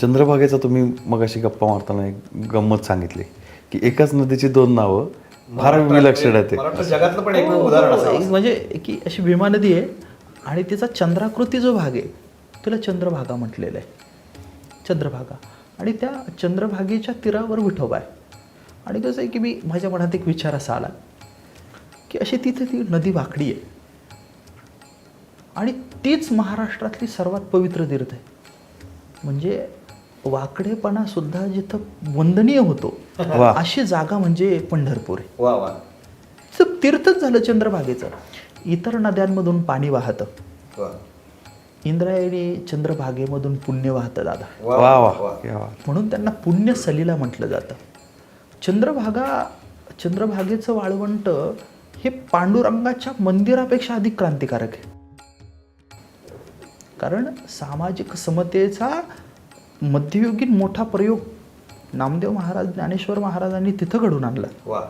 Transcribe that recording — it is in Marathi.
चंद्रभागेचा तुम्ही मगाशी गप्पा मारताना एक गंमत सांगितली की एकाच नदीची दोन नावं फार विलक्षण आहेत ते. मला वाटतं जगातलं पण एक उदाहरण हो, असावं. एक म्हणजे की अशी भीमा नदी आहे आणि तिचा चंद्राकृती जो भाग आहे तिला चंद्रभागा म्हटलेलं आहे. चंद्रभागा. आणि त्या चंद्रभागेच्या तीरावर विठोबा आहे. आणि कसं आहे की मी माझ्या मनात एक विचार असा आला की अशी तिथे ती नदी वाकडी आहे. आणि तीच महाराष्ट्रातली सर्वात पवित्र तीर्थ आहे. म्हणजे वाकडेपणा सुद्धा जिथं वंदनीय होतो वा. अशी जागा म्हणजे पंढरपूर आहे. वा वा. तर तीर्थच झालं चंद्रभागेचं. इतर नद्यांमधून पाणी वाहतं. वा. इंद्रायणी चंद्रभागेमधून पुण्य वाहतं दादा. वा वा क्या वा. म्हणून त्यांना पुण्य सलीला म्हटलं जातं. चंद्रभागा चंद्रभागेचं वाळवंट हे पांडुरंगाच्या मंदिरापेक्षा अधिक क्रांतिकारक आहे. कारण सामाजिक समतेचा मध्ययुगीन मोठा प्रयोग नामदेव महाराज ज्ञानेश्वर महाराजांनी तिथं घडून आणला. वा.